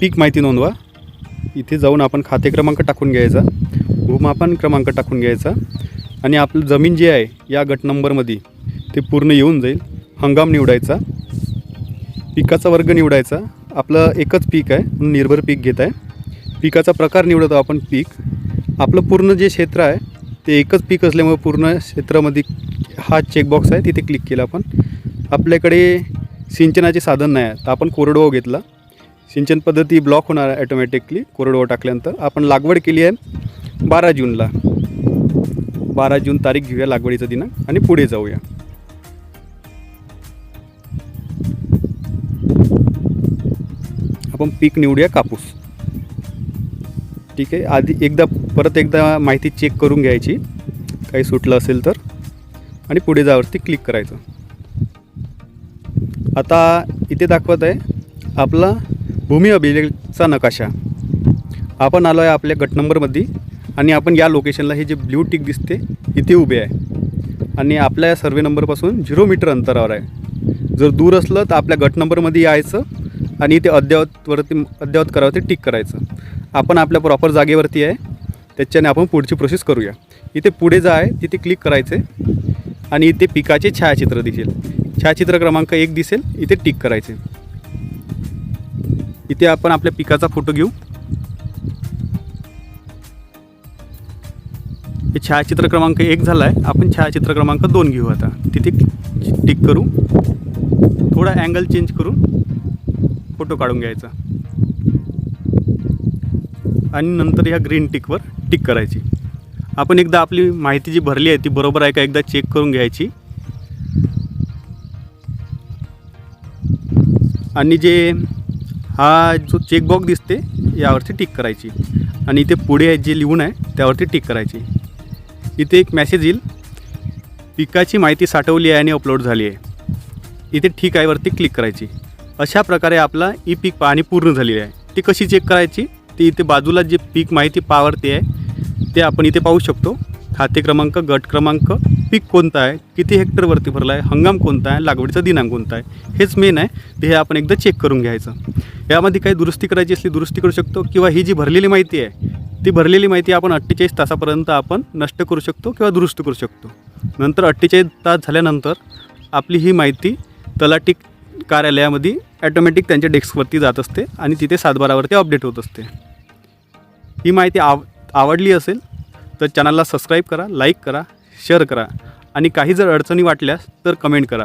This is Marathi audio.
पीक माहिती नोंदवा. इथे जाऊन आपण खाते क्रमांक टाकून घ्यायचा. भूमापन क्रमांक टाकून घ्यायचा. आणि आपलं जमीन जी आहे या गट नंबरमध्ये ते पूर्ण येऊन जाईल. हंगाम निवडायचा. पिकाचा वर्ग निवडायचा. आपलं एकच पीक आहे म्हणून निर्भर पीक घेत आहे. पिकाचा प्रकार निवडतो आपण पीक. आपलं पूर्ण जे क्षेत्र आहे ते एकच पीक असल्यामुळे पूर्ण क्षेत्रामध्ये हा चेकबॉक्स आहे तिथे क्लिक केला आपण. आपल्याकडे सिंचनाचे साधन नाही आहे. तर आपण कोरडवाहू घेतला. सिंचन पद्धती ब्लॉक होणार आहे ॲटोमॅटिकली कोरडवाहू टाकल्यानंतर. आपण लागवड केली आहे बारा जूनला. बारा जून तारीख घेऊया लागवडीचा दिनांक आणि पुढे जाऊया. आपण पीक निवडूया कापूस. ठीक आहे आधी एकदा परत एकदा माहिती चेक करून घ्यायची. काही सुटलं असेल तर. आणि पुढे जावरती क्लिक करायचं. आता इथे दाखवत आहे आपला भूमी अभिलेखचा नकाशा. आपण आलो आहे आपल्या गट नंबरमध्ये आणि आपण या लोकेशनला हे जे ब्ल्यू टिक दिसते इथे उभे आहे. आणि आपल्या सर्वे नंबरपासून झिरो मीटर अंतरावर आहे. जर दूर असलं तर आपल्या गट नंबरमध्ये यायचं आणि इथे अद्ययावतवरती अद्ययावत करावं ते टिक करायचं. आपण आपल्या प्रॉपर जागेवरती आहे. त्याच्याने आपण पुढची प्रोसेस करूया. इथे पुढे जा आहे तिथे क्लिक करायचे आणि इथे पिकाचे छायाचित्र दिसेल. छायाचित्र क्रमांक एक दिसेल इथे टिक करायचे इथे आपण आपल्या पिकाचा फोटो घेऊ. हे छायाचित्र क्रमांक एक झाला आहे आपण छायाचित्र क्रमांक दोन घेऊ आता. तिथे टिक करू. थोडा अँगल चेंज करून फोटो काढून घ्यायचा. आणि नंतर ह्या ग्रीन टिकवर टिक करायची. आपण एकदा आपली माहिती जी भरली आहे ती बरोबर आहे का एकदा चेक करून घ्यायची? आणि जे हा जो चेकबॉक्स दिसते यावरती टिक करायची. आणि इथे पुढे जे लिहून आहे त्यावरती टिक करायची. इथे एक मॅसेज येईल. पिकाची माहिती साठवली आहे आणि अपलोड झाली आहे. इथे ठीक आहे वरती क्लिक करायची. अशा प्रकारे आपला ई पीक पाहणी पूर्ण झालेली आहे. ती कशी चेक करायची? ती इथे बाजूला जे पीक माहिती पावरती आहे ते आपण इथे पाहू शकतो. खाते क्रमांक गट क्रमांक पीक कोणता आहे किती हेक्टरवरती भरला आहे हंगाम कोणता आहे लागवडीचा दिनांक कोणता आहे हेच मेन आहे. ते हे आपण एकदा चेक करून घ्यायचं. यामध्ये काही दुरुस्ती करायची असली दुरुस्ती करू शकतो किंवा ही जी भरलेली माहिती आहे ती भरलेली माहिती आपण अठ्ठेचाळीस तासापर्यंत आपण नष्ट करू शकतो किंवा दुरुस्त करू शकतो. नंतर अठ्ठेचाळीस तास झाल्यानंतर आपली ही माहिती तलाठी कार्यालयामध्ये ॲटोमॅटिक त्यांच्या डेस्कवरती जात असते आणि तिथे सातबारावरती अपडेट होत असते. ही माहिती आव आवडली असेल तर चॅनलला सबस्क्राईब करा लाईक करा शेअर करा आणि काही जर अडचणी वाटल्यास तर कमेंट करा.